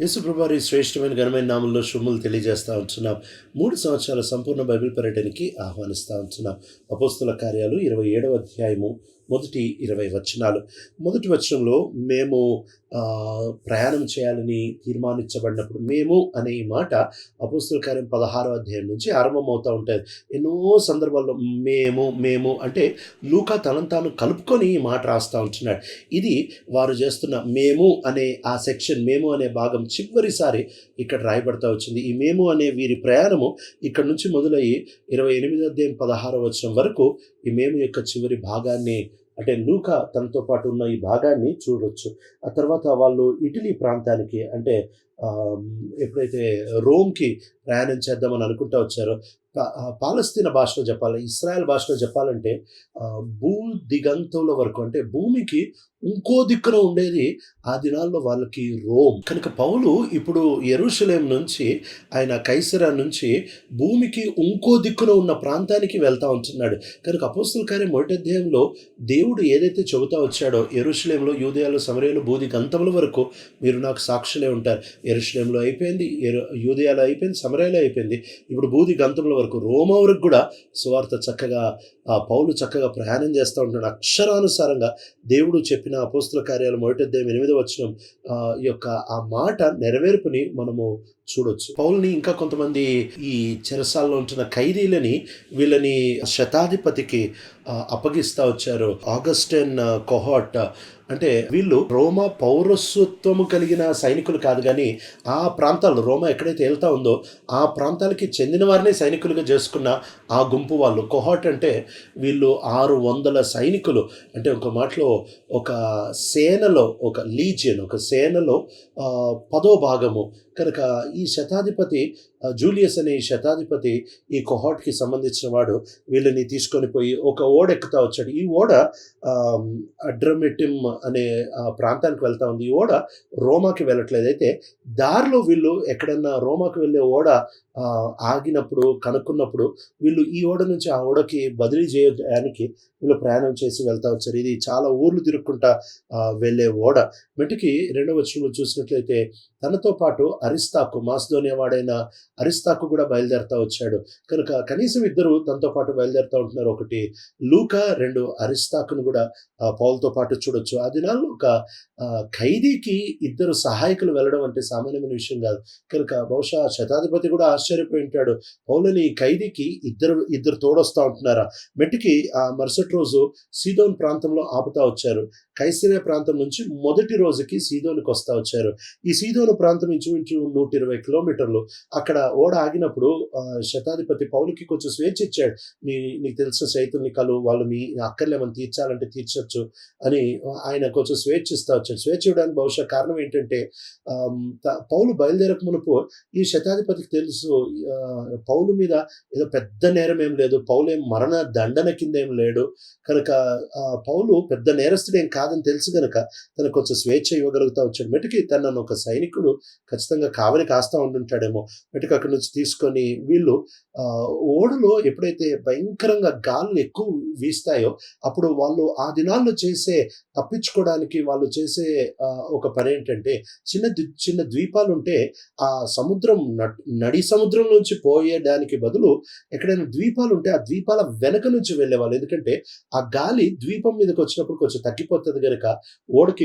యేసుప్రభారి శ్రేష్టమైన ఘనమైన నామంలో శుభములు తెలియజేస్తూ ఉంటున్నాం. మూడు సంవత్సరాల సంపూర్ణ బైబిల్ పర్యటనకి ఆహ్వానిస్తా ఉంటున్నాం. అపోస్తుల కార్యాలు ఇరవై ఏడవ అధ్యాయము మొదటి ఇరవై వచనాలు. మొదటి వచనంలో మేము ప్రయాణం చేయాలని తీర్మానించబడినప్పుడు మేము అనే ఈ మాట అపుస్తుల కార్యం పదహారో అధ్యాయం నుంచి ఆరంభమవుతూ ఉంటుంది. ఎన్నో సందర్భాల్లో మేము మేము అంటే లూకా తనను తాను కలుపుకొని ఈ మాట రాస్తూ ఉంటున్నాడు. ఇది వారు చేస్తున్న మేము అనే ఆ సెక్షన్ మేము అనే భాగం చివరిసారి ఇక్కడ రాయబడతా వచ్చింది. ఈ మేము అనే వీరి ప్రయాణము ఇక్కడ నుంచి మొదలయ్యి ఇరవై ఎనిమిది అధ్యాయం పదహారో వచనం వరకు ఈ మేము యొక్క చివరి భాగాన్ని అంటే లూకా తనతో పాటు ఉన్న ఈ భాగాన్ని చూడొచ్చు. ఆ తర్వాత వాళ్ళు ఇటలీ ప్రాంతానికి అంటే ఎప్పుడైతే రోమ్కి ప్రయాణం చేద్దామని అనుకుంటా వచ్చారో పాలస్తీనా భాషలో చెప్పాలి ఇస్రాయల్ భాషలో చెప్పాలంటే భూ దిగంతుల వరకు అంటే భూమికి ఇంకో దిక్కున ఉండేది ఆ దినాల్లో వాళ్ళకి రోమ్. కనుక పౌలు ఇప్పుడు ఎరుషలేం నుంచి ఆయన కైసరా నుంచి భూమికి ఇంకో దిక్కున ఉన్న ప్రాంతానికి వెళ్తా ఉంటున్నాడు. కనుక అపోస్తుల కార్యం మొదటి అధ్యాయంలో దేవుడు ఏదైతే చెబుతా వచ్చాడో ఎరుషలేంలో యూదయాలు సమరయాలు బూది గంతముల వరకు మీరు నాకు సాక్షులే ఉంటారు. ఎరుషలేంలో అయిపోయింది ఎరు యూదయాలు అయిపోయింది సమరయాలు అయిపోయింది. ఇప్పుడు బూది గంతముల వరకు రోమా వరకు కూడా సువార్త చక్కగా ఆ పౌలు చక్కగా ప్రయాణం చేస్తూ ఉంటాడు. అక్షరానుసారంగా దేవుడు చెప్పిన అపోస్తుల కార్యాలు మొదటి ఎనిమిది వచ్చిన యొక్క ఆ మాట నెరవేర్పుని మనము చూడొచ్చు. పౌల్ని ఇంకా కొంతమంది ఈ చెరసాల్లో ఉంటున్న ఖైదీలని వీళ్ళని శతాధిపతికి అప్పగిస్తూ వచ్చారు. ఆగస్టన్ కొహాట్ అంటే వీళ్ళు రోమా పౌరస్వత్వము కలిగిన సైనికులు కాదు కానీ ఆ ప్రాంతాల్లో రోమా ఎక్కడైతే వెళ్తా ఉందో ఆ ప్రాంతాలకి చెందిన వారిని సైనికులుగా చేసుకున్న ఆ గుంపు వాళ్ళు. కొహాట్ అంటే వీళ్ళు ఆరు వందల సైనికులు. అంటే ఒక మాటలో ఒక సేనలో ఒక లీజియన్ ఒక సేనలో ఆ, పదో భాగము కనుక ఈ శతాధిపతి జూలియస్ అనే ఈ శతాధిపతి ఈ కొహాట్కి సంబంధించిన వాడు వీళ్ళని తీసుకొని పోయి ఒక ఓడ ఎక్కుతా వచ్చాడు. ఈ ఓడ అడ్రమిటిమ్ అడ్రమెటిమ్ అనే ప్రాంతానికి వెళ్తా ఉంది. ఈ ఓడ రోమాకి వెళ్ళట్లేదు. అయితే దారిలో వీళ్ళు ఎక్కడన్నా రోమాకి వెళ్ళే ఓడ ఆగినప్పుడు కనుక్కున్నప్పుడు వీళ్ళు ఈ ఓడ నుంచి ఆ ఓడకి బదిలీ చేయడానికి వీళ్ళు ప్రయాణం చేసి వెళ్తా వచ్చారు. ఇది చాలా ఊర్లు తిరుక్కుంటా వెళ్ళే ఓడ. మెటికి రెండవ వచనంలో చూసినట్లయితే తనతో పాటు అరిస్తాకు మాస్దోనియా వాడైన అరిస్తాకు కూడా బయలుదేరుతా వచ్చాడు. కనుక కనీసం ఇద్దరు తనతో పాటు బయలుదేరుతా ఉంటున్నారు. ఒకటి లూకా రెండు అరిస్తాకును కూడా పౌలతో పాటు చూడొచ్చు. ఆ దినాల్లో ఒక ఖైదీకి ఇద్దరు సహాయకులు వెళ్ళడం అంటే సామాన్యమైన విషయం కాదు. కనుక బహుశా శతాధిపతి కూడా ఆశ్చర్యపోయి ఉంటాడు. పౌలని ఖైదీకి ఇద్దరు ఇద్దరు తోడొస్తా ఉంటున్నారా? మెట్టికి ఆ మరుసటి రోజు సీదోన్ ప్రాంతంలో ఆపుతా వచ్చారు. కైసరే ప్రాంతం నుంచి మొదటి రోజుకి సీదోనికి వస్తా వచ్చారు. ఈ సీదోను ప్రాంతం ఇంచుమించు నూట ఇరవై కిలోమీటర్లు. అక్కడ ఓడ ఆగినప్పుడు శతాధిపతి పౌలుకి కొంచెం స్వేచ్ఛ ఇచ్చాడు. నీ నీకు తెలిసిన స్నేహితుల్ని కలు వాళ్ళు మీ అక్కర్లేమని తీర్చాలంటే తీర్చొచ్చు అని ఆయన కొంచెం స్వేచ్ఛ ఇస్తా వచ్చాడు. స్వేచ్ఛ ఇవ్వడానికి బహుశా కారణం ఏంటంటే పౌలు బయలుదేరక మునుపు ఈ శతాధిపతికి తెలుసు పౌలు మీద ఏదో పెద్ద నేరం ఏం లేదు. పౌలు ఏం మరణ దండన కింద ఏం లేడు. కనుక ఆ, పౌలు పెద్ద నేరస్తుడేం కాదని తెలుసు కనుక తనకు కొంచెం స్వేచ్ఛ ఇవ్వగలుగుతా వచ్చాడు. మెటుకి తనను ఒక సైనికుడు ఖచ్చితంగా కావలి కాస్తా ఉంటుంటాడేమో మెటికి అక్కడి నుంచి తీసుకొని వీళ్ళు ఆ, ఓడలో ఎప్పుడైతే భయంకరంగా గాలులు ఎక్కువ వీస్తాయో అప్పుడు వాళ్ళు ఆ దినాల్లో చేసే తప్పించుకోవడానికి వాళ్ళు చేసే ఒక పని ఏంటంటే చిన్న చిన్న ద్వీపాలు ఉంటే ఆ సముద్రం నడి సముద్రం నుంచి పోయేదానికి బదులు ఎక్కడైనా ద్వీపాలు ఉంటే ఆ ద్వీపాల వెనక నుంచి వెళ్ళేవాళ్ళు. ఎందుకంటే ఆ గాలి ద్వీపం మీదకి వచ్చినప్పుడు కొంచెం తగ్గిపోతుంది కనుక ఓడకి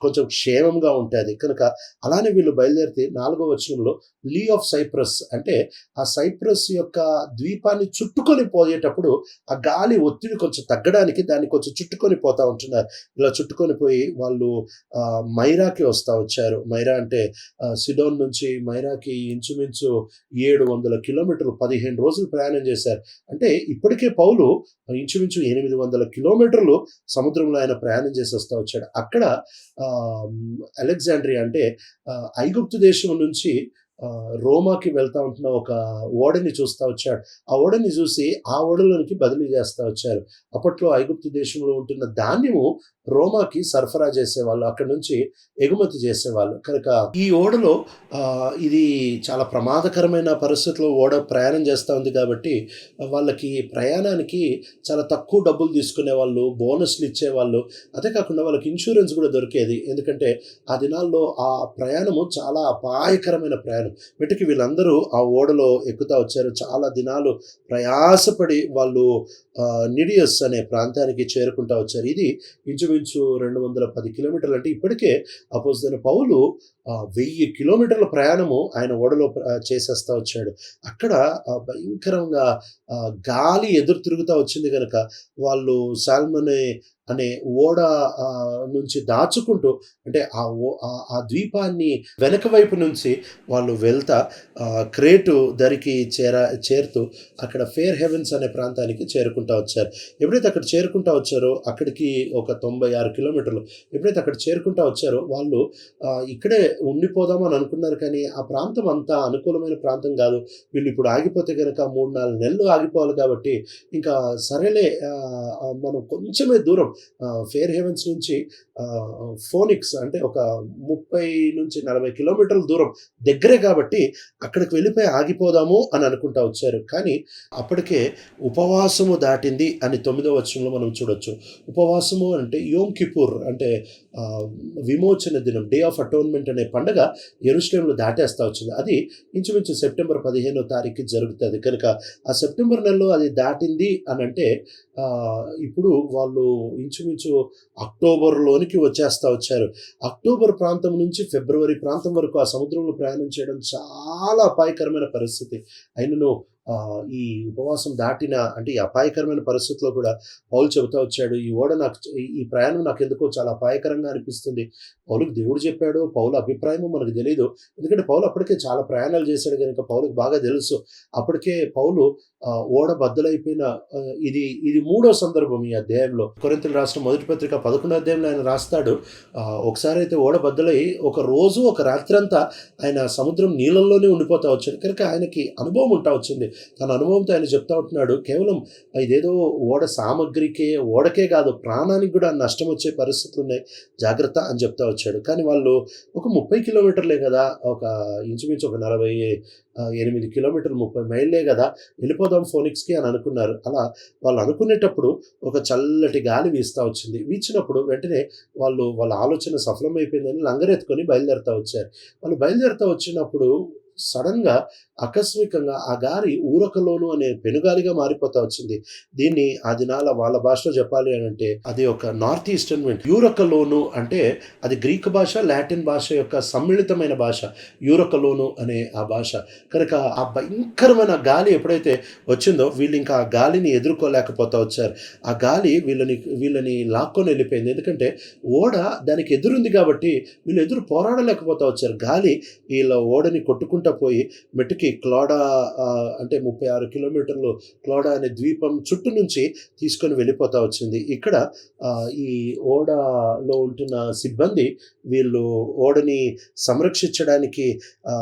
కొంచెం క్షేమంగా ఉంటుంది. కనుక అలానే వీళ్ళు బయలుదేరితే నాలుగో వచనంలో లీ ఆఫ్ సైప్రస్ అంటే ఆ సైప్రస్ యొక్క ద్వీపాన్ని చుట్టుకొని పోయేటప్పుడు ఆ గాలి ఒత్తిడి కొంచెం తగ్గడానికి దాన్ని కొంచెం చుట్టుకొని పోతా ఉంటున్నారు. ఇలా చుట్టుకొని పోయి వాళ్ళు ఆ, మైరాకి వస్తా వచ్చారు. మైరా అంటే సిడోన్ నుంచి మైరాకి ఇంచుమించు ఏడు వందల కిలోమీటర్లు పదిహేను రోజులు ప్రయాణం చేశారు. అంటే ఇప్పటికే పౌలు ఇంచుమించు ఎనిమిది ఎనిమిది వందల కిలోమీటర్లు సముద్రంలో ఆయన ప్రయాణం చేసి వస్తా వచ్చాడు. అక్కడ ఆ, అలెగ్జాండ్రియా అంటే ఐగుప్తు దేశం నుంచి రోమాకి వెళ్తా ఉంటున్న ఒక ఓడని చూస్తూ వచ్చాడు. ఆ ఓడని చూసి ఆ ఓడలోనికి బదిలీ చేస్తూ వచ్చారు. అప్పట్లో ఐగుప్తు దేశంలో ఉంటున్న ధాన్యము రోమాకి సరఫరా చేసేవాళ్ళు అక్కడ నుంచి ఎగుమతి చేసేవాళ్ళు. కనుక ఈ ఓడలో ఇది చాలా ప్రమాదకరమైన పరిస్థితుల్లో ఓడ ప్రయాణం చేస్తూ ఉంది కాబట్టి వాళ్ళకి ప్రయాణానికి చాలా తక్కువ డబ్బులు తీసుకునే వాళ్ళు బోనస్లు ఇచ్చేవాళ్ళు. అదే కాకుండా వాళ్ళకి ఇన్సూరెన్స్ కూడా దొరికేది. ఎందుకంటే ఆ దినాల్లో ఆ ప్రయాణము చాలా అపాయకరమైన ప్రయాణం. వీటికి వీళ్ళందరూ ఆ ఓడలో ఎక్కుతా వచ్చారు. చాలా దినాలు ప్రయాసపడి వాళ్ళు ఆ, నిడియస్ అనే ప్రాంతానికి చేరుకుంటా వచ్చారు. ఇది ఇంచుమించు రెండు వందల పది కిలోమీటర్లు. అంటే ఇప్పటికే అపోజిన పౌలు వెయ్యి కిలోమీటర్ల ప్రయాణము ఆయన ఓడలో ప్ర- చేసేస్తా వచ్చాడు. అక్కడ భయంకరంగా గాలి ఎదురు తిరుగుతూ వచ్చింది కనుక వాళ్ళు సాల్మనే అనే ఓడ నుంచి దాచుకుంటూ అంటే ఆ ఓ- ఆ- ద్వీపాన్ని వెనక వైపు నుంచి వాళ్ళు వెళ్తా క్రేటు దరికి చేర చేరుతూ అక్కడ ఫేర్ హెవెన్స్ అనే ప్రాంతానికి చేరుకుంటా వచ్చారు. ఎప్పుడైతే అక్కడ చేరుకుంటా వచ్చారో అక్కడికి ఒక తొంభై ఆరు కిలోమీటర్లు ఎప్పుడైతే అక్కడ చేరుకుంటా వచ్చారో వాళ్ళు ఇక్కడే ఉండిపోదామని అనుకున్నారు కానీ ఆ ప్రాంతం అంతా అనుకూలమైన ప్రాంతం కాదు. వీళ్ళు ఇప్పుడు ఆగిపోతే కనుక మూడు నాలుగు నెలలు ఆగిపోవాలి కాబట్టి ఇంకా సరేలే మనం కొంచెమే దూరం. ఫేర్ హెవెన్స్ నుంచి ఫోనిక్స్ అంటే ఒక ముప్పై నుంచి నలభై కిలోమీటర్ల దూరం దగ్గరే కాబట్టి అక్కడికి వెళ్ళిపోయి ఆగిపోదాము అని అనుకుంటా వచ్చారు. కానీ అప్పటికే ఉపవాసము దాటింది అని తొమ్మిదో వచనంలో మనం చూడొచ్చు. ఉపవాసము అంటే యోమ్ కిపూర్ అంటే విమోచన దినం డే ఆఫ్ అటోన్మెంట్ అనే పండగ ఎరుస్లేంలో దాటేస్తా వచ్చింది. అది ఇంచుమించు సెప్టెంబర్ పదిహేనో తారీఖు జరుగుతుంది. కనుక ఆ సెప్టెంబర్ నెలలో అది దాటింది అని అంటే ఇప్పుడు వాళ్ళు ఇంచుమించు అక్టోబర్లోనికి వచ్చేస్తా వచ్చారు. అక్టోబర్ ప్రాంతం నుంచి ఫిబ్రవరి ప్రాంతం వరకు ఆ సముద్రంలో ప్రయాణం చేయడం చాలా అపాయకరమైన పరిస్థితి. అయినను ఈ ఉపవాసం దాటిన అంటే ఈ అపాయకరమైన పరిస్థితిలో కూడా పౌలు చెబుతా వచ్చాడు ఈ ఓడ నాకు ఈ- ప్రయాణం నాకు ఎందుకో చాలా అపాయకరంగా అనిపిస్తుంది. పౌలకు దేవుడు చెప్పాడు పౌల అభిప్రాయము మనకు తెలియదు ఎందుకంటే పౌలు అప్పటికే చాలా ప్రయాణాలు చేశాడు కనుక పౌలకు బాగా తెలుసు. అప్పటికే పౌలు ఓడ బద్దలైపోయిన ఇది ఇది మూడో సందర్భం ఈ అధ్యాయంలో. కొరింతలు రాష్ట్ర మొదటి పత్రిక పదకొండో అధ్యాయంలో ఆయన రాస్తాడు ఒకసారి అయితే ఓడ బద్దలై ఒక రోజు ఒక రాత్రి అంతా ఆయన సముద్రం నీళ్ళల్లోనే ఉండిపోతా వచ్చాడు. కనుక ఆయనకి అనుభవం ఉంటా వచ్చింది. తన అనుభవంతో ఆయన చెప్తా ఉంటున్నాడు కేవలం ఇదేదో ఓడ సామగ్రికే ఓడకే కాదు ప్రాణానికి కూడా నష్టం వచ్చే పరిస్థితులు ఉన్నాయి జాగ్రత్త అని చెప్తా వచ్చాడు. కానీ వాళ్ళు ఒక ముప్పై కిలోమీటర్లే కదా ఒక ఇంచుమించు ఒక నలభై ఎనిమిది కిలోమీటర్లు ముప్పై మైళ్ళే కదా వెళ్ళిపోదాం ఫోనిక్స్కి అని అనుకున్నారు. అలా వాళ్ళు అనుకునేటప్పుడు ఒక చల్లటి గాలి వీస్తూ వచ్చింది. వీచినప్పుడు వెంటనే వాళ్ళు వాళ్ళ ఆలోచన సఫలమైపోయిందని లంగరెత్తుకొని బయలుదేరుతా వచ్చారు. వాళ్ళు బయలుదేరుతూ వచ్చినప్పుడు సడన్గా ఆకస్మికంగా ఆ గాలి ఊరకలోను అనే పెనుగాలిగా మారిపోతా వచ్చింది. దీన్ని ఆ దినాల వాళ్ళ భాషలో చెప్పాలి అని అంటే అది ఒక నార్త్ ఈస్టర్న్ విండ్ యూరకలోను అంటే అది గ్రీక్ భాష లాటిన్ భాష యొక్క సమ్మిళితమైన భాష యూరకలోను అనే ఆ భాష. కనుక ఆ భయంకరమైన గాలి ఎప్పుడైతే వచ్చిందో వీళ్ళు ఇంకా ఆ గాలిని ఎదుర్కోలేకపోతా వచ్చారు. ఆ గాలి వీళ్ళని వీళ్ళని లాక్కొని వెళ్ళిపోయింది. ఎందుకంటే ఓడ దానికి ఎదురుంది కాబట్టి వీళ్ళు ఎదురు పోరాడలేకపోతా వచ్చారు. గాలి వీళ్ళ ఓడని కొట్టుకుంటూ పోయి మెట్టుకి క్లోడా అంటే ముప్పై ఆరు కిలోమీటర్లు క్లాడా అనే ద్వీపం చుట్టూ నుంచి తీసుకొని వెళ్ళిపోతా వచ్చింది. ఇక్కడ ఈ ఓడలో ఉంటున్న సిబ్బంది వీళ్ళు ఓడని సంరక్షించడానికి ఆ,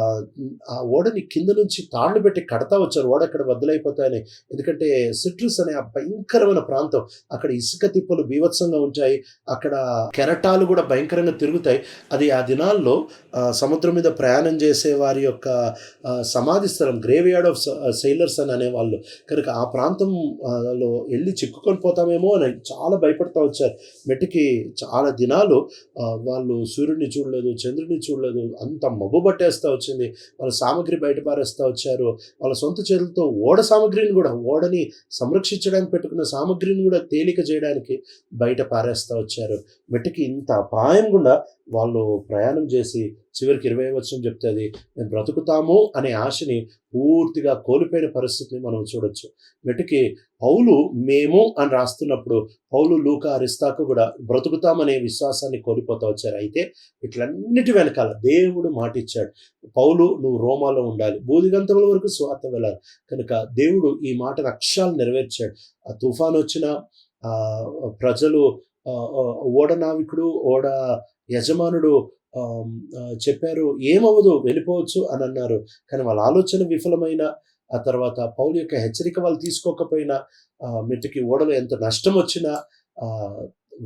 ఓడని కింద నుంచి తాళ్ళు పెట్టి కడతా వచ్చారు. ఓడ అక్కడ బద్దలైపోతాయని ఎందుకంటే సిట్రస్ అనే ఆ భయంకరమైన ప్రాంతం. అక్కడ ఇసుక తిప్పలు బీభత్సంగా ఉంటాయి. అక్కడ కెరటాలు కూడా భయంకరంగా తిరుగుతాయి. అది ఆ దినాల్లో సముద్రం మీద ప్రయాణం చేసే వారి యొక్క సమాధి స్థలం గ్రేవ్ యార్డ్ ఆఫ్ సెయిలర్స్ అని అనేవాళ్ళు. కనుక ఆ ప్రాంతం లో వెళ్ళి చిక్కుకొని పోతామేమో అని చాలా భయపడతా వచ్చారు. మెట్టికి చాలా దినాలు వాళ్ళు సూర్యుడిని చూడలేదు చంద్రుడిని చూడలేదు అంత మబ్బు పట్టేస్తా వచ్చింది. వాళ్ళ సామాగ్రి బయట పారేస్తూ వచ్చారు. వాళ్ళ సొంత చేతులతో ఓడ సామాగ్రిని కూడా ఓడని సంరక్షించడానికి పెట్టుకున్న సామాగ్రిని కూడా తేలిక చేయడానికి బయట పారేస్తూ వచ్చారు. మెట్టికి ఇంత అపాయం గుండా వాళ్ళు ప్రయాణం చేసి చివరికి ఇరవై వచ్చం చెప్తుంది మేము బ్రతుకుతాము అనే ఆశని పూర్తిగా కోల్పోయిన పరిస్థితిని మనం చూడొచ్చు. మెట్టుకి పౌలు మేము అని రాస్తున్నప్పుడు పౌలు లూక అరిస్తాకు కూడా బ్రతుకుతామనే విశ్వాసాన్ని కోల్పోతా వచ్చారు. అయితే ఇట్లన్నిటి వెనకాల దేవుడు మాట ఇచ్చాడు పౌలు నువ్వు రోమాలో ఉండాలి. బూదిగంతముల వరకు స్వార్థ వెళ్ళాలి కనుక దేవుడు ఈ మాట అక్షరాలు నెరవేర్చాడు. ఆ తుఫాన్ వచ్చిన ప్రజలు ఓడ నావికుడు ఓడ యజమానుడు చెప్పారు ఏమవ్వదు వెళ్ళిపోవచ్చు అని అన్నారు. కానీ వాళ్ళ ఆలోచన విఫలమైన ఆ తర్వాత పౌలు యొక్క హెచ్చరిక వాళ్ళు తీసుకోకపోయినా ఆ, మెట్టుకి ఓడలో ఎంత నష్టం వచ్చినా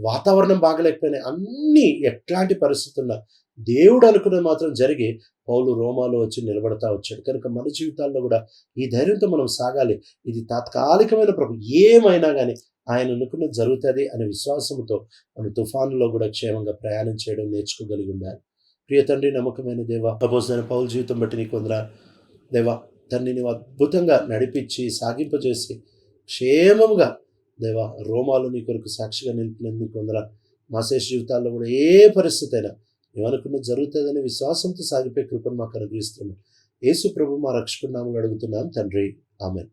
వాతావరణం బాగలేకపోయినా అన్నీ ఎట్లాంటి పరిస్థితులు ఉన్నా దేవుడు అనుకున్నది మాత్రం జరిగి పౌలు రోమాలో వచ్చి నిలబడతా వచ్చాడు. కనుక మన జీవితాల్లో కూడా ఈ ధైర్యంతో మనం సాగాలి. ఇది తాత్కాలికమైన ప్రభు ఏమైనా కానీ ఆయన అనుకున్నది జరుగుతుంది అనే విశ్వాసంతో మన తుఫానులో కూడా క్షేమంగా ప్రయాణం చేయడం నేర్చుకోగలిగి ఉండాలి ప్రియ తండ్రి నమ్మకమైన దేవ అపోజైన పౌల జీవితం బట్టి నీ కొందరా దేవా తండ్రి నువ్వు అద్భుతంగా నడిపించి సాగింపజేసి క్షేమంగా దేవా రోమాలు నీ కొరకు సాక్షిగా నిలిపినందుకు నీ కొందరా మాసేష్ జీవితాల్లో కూడా ఏ పరిస్థితి అయినా ఏమనుకున్నది జరుగుతుందనే విశ్వాసంతో సాగిపోయే కృపను మాకు అనుగ్రహిస్తున్నాం యేసు ప్రభు మా రక్షకున్నామని అడుగుతున్నాం. తండ్రి ఆమె